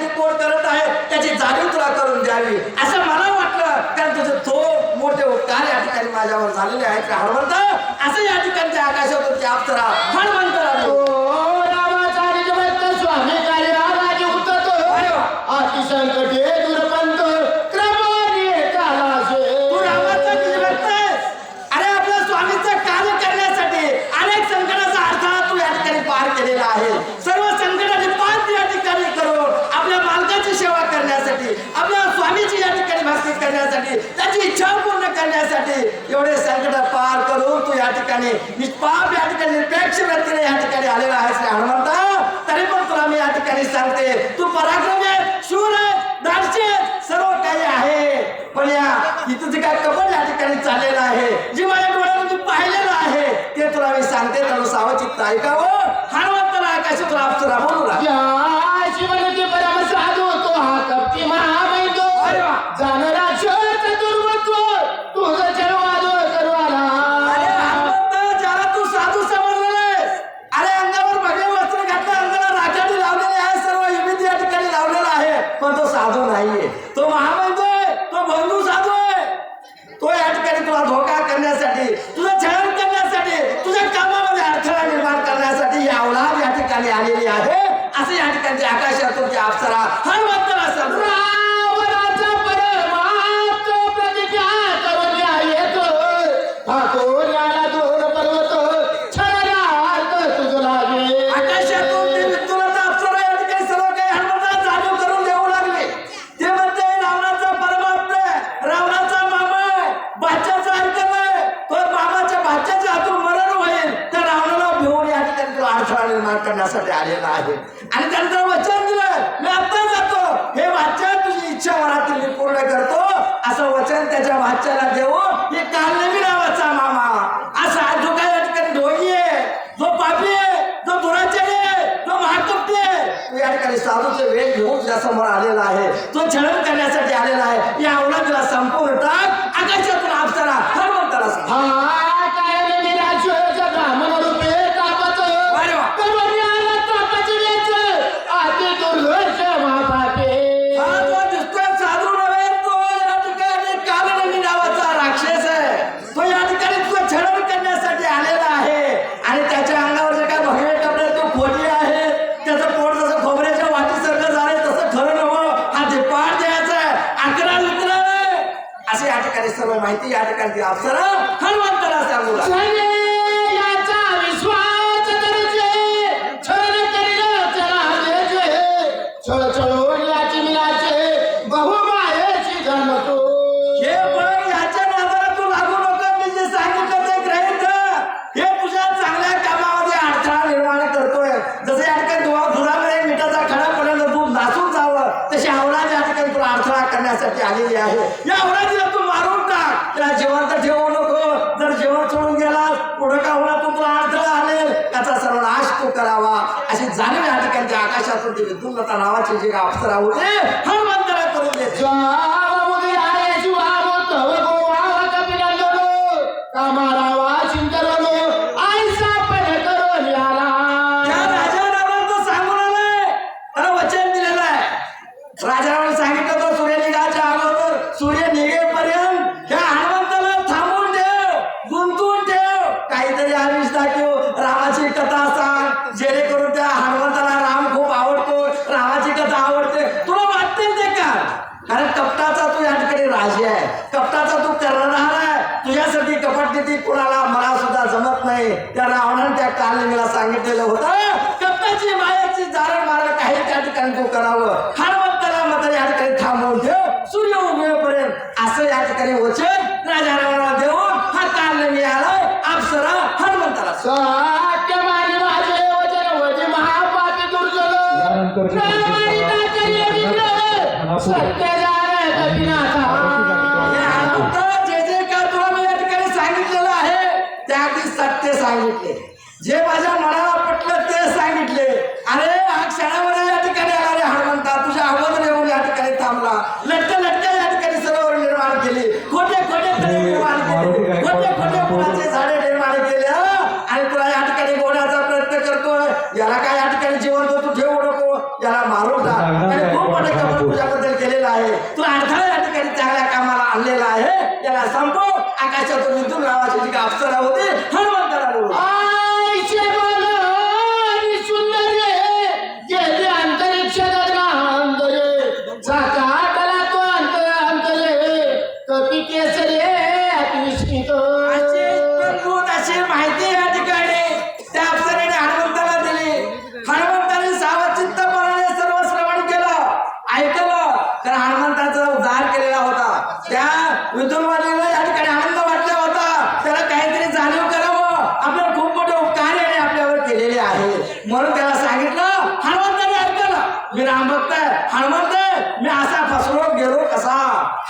ठिकाणी कोण करत आहे त्याची जाणीव तुला करून द्यावी. असं मला वाटलं कारण तुझे तो मोठे उपकार या ठिकाणी माझ्यावर झालेले आहेत का असं या ठिकाणी त्या अप्सरा करण्यासाठी त्याची इच्छा पूर्ण करण्यासाठी एवढे संकट पार करून तू या ठिकाणी निष्पाप या ठिकाणी निरपेक्ष व्यक्तीने या ठिकाणी आलेला आहेस रे हनुमंता. तरी पण तुला मी या ठिकाणी सांगते तू पराक्रम आहे शूर आहे धाडशी आहे सर्व काही आहे. पण या इथं जे काय कपड या ठिकाणी चाललेलं आहे जे माझ्या डोळ्याने मी पाहिलेलं आहे ते तुला मी सांगते त्याला सावचित ऐकावं. हनुमंताला आकाशातून अप्सरा बोलू लागली. पण तो साधू नाहीये. तो महामंत्र आहे. तो बंधू साधू आहे. तो या ठिकाणी तुला धोका करण्यासाठी तुझं छळण करण्यासाठी तुझ्या कामामध्ये अडथळा निर्माण करण्यासाठी या औलाद या ठिकाणी आलेली आहे. असं या ठिकाणी आकाशातून ठिकाणी निर्माण करण्यासाठी आलेला आहे. आणि त्यानंतर वचन दिलं. मी आता जातो. हे वाचन तुझी इच्छा मनातील मी पूर्ण करतो. असं वचन त्याच्या वाच्याला देऊन हे कालनेमी नावाचा मामा. असा जो काय या ठिकाणी ढोई आहे जो पापी आहे जो दुराचारी आहे जो महाकप्ती आहे तो या ठिकाणी साधूचे वेग घेऊन तुझ्यासमोर आलेला आहे. तो छळण करण्यासाठी आलेला आहे. या धुरामध्ये मिठाचा खडा पडल्यानं दूध नासून जावं तशी या ठिकाणी तुला अडथळा करण्यासाठी आलेली आहे. या टाक त्याला जिवंत ठेवू नको. जर जेवण सोडून गेलास पुढं का होणार? तू तुला अडथळा आणेल त्याचा सर्वनाश तू करावा. अशी जाणीव या ठिकाणच्या आकाशातून ती दुर्लता नावाची जी अप्सरा होते हनुमंताला करून देते राजा आहे कपटाचा तू करणार आहे. तुझ्यासाठी कपट नीती कुणाला मला सुद्धा जमत नाही. त्या रावणाने त्या कालनेमीला सांगितलेलं होतं. कपटाची मायाची जारण मारण काही त्या ठिकाणी तू करावं? हनुमंताला मात्र या ठिकाणी थांबवून ठेव. सूर्य उगवेपर्यंत असं या ठिकाणी वचन राजा रावणाला देऊन हा कालनेमी आलाय अप्सरा हनुमंताला सत्य जे जे काय तुला मी या ठिकाणी सांगितलेलं आहे ते अगदी सत्य सांगितले. जे माझ्या मनाला पटलं ते सांगितले. अरे हा क्षणामध्ये या ठिकाणी आला रे हनुमंता तुझ्या अगोदर येऊन या ठिकाणी थांबला. लटक्या लटक्या या ठिकाणी सरोवर निर्माण केली. खोटे खोटे तळे निर्माण केले. खोटे खोटे फुलाचे झाडे निर्माण केले. आणि तुला या ठिकाणी गोण्याचा प्रयत्न करतोय. याला काय तू अडथळा या ठिकाणी चांगल्या कामाला आणलेला आहे त्याला संपव आकाशातून विद्युत नावाची जी अप्सरा होती हनुमंताला जाता आटला तो अंतर. अंतरे, कपी केसरी त्या विदुरवादीला या ठिकाणी आनंद वाटला होता. त्याला काहीतरी जाणीव करावं. आपल्याला खूप मोठे उपकार याने आपल्यावर केलेले आहे. म्हणून त्याला सांगितलं हनुमंताने ऐकलं. मी रामभक्त आहे. हनुमंत मी असा फसलो गेलो कसा?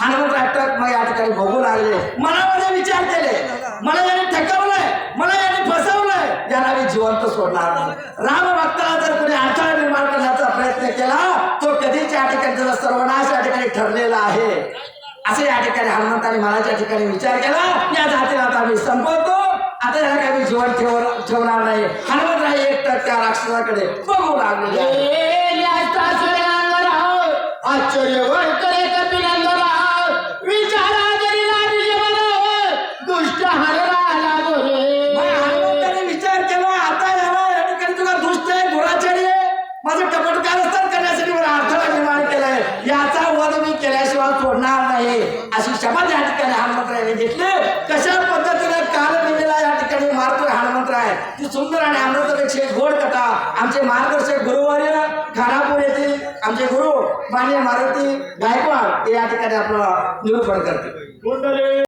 हनुमंत राष्ट्रात मग या ठिकाणी बघू लागले. मनामध्ये विचार केले. मला याने ठकवलंय. मला याने फसवलंय. याला मी जिवंत सोडणार नाही. राम भक्ताला जर कोणी अडथळा निर्माण करण्याचा प्रयत्न केला तो कधीच या ठिकाणी त्याचा सर्वनाश या ठिकाणी ठरलेला आहे. असे या ठिकाणी हनुमंताने मनाच्या ठिकाणी विचार केला. या जातीला आता मी संपवतो. आता याला काही मी जीवन ठेव ठेवणार नाही. हनुमंतराव एक तर त्या राक्षसाकडे बघू लागले. आश्चर्य. विचारा केला. आता याला या ठिकाणी तुला दुष्ट आहे दुराचारी आहे. माझं कपट कारस्थान करण्यासाठी मला अडथळा निर्माण केलाय याचा वध मी केल्याशिवाय आहे अशी शपथ या ठिकाणी हनुमंतरायाने घेतली. कशा पद्धतीने काल निमेला या ठिकाणी मारतोय हनुमंतराय ती सुंदर आणि अमृतपेक्षा गोड कथा. आमचे मार्गदर्शक गुरुवर्य खानापूर येथील आमचे गुरु मान्य मारुती गायकवाड ते या ठिकाणी आपलं निरूपण करते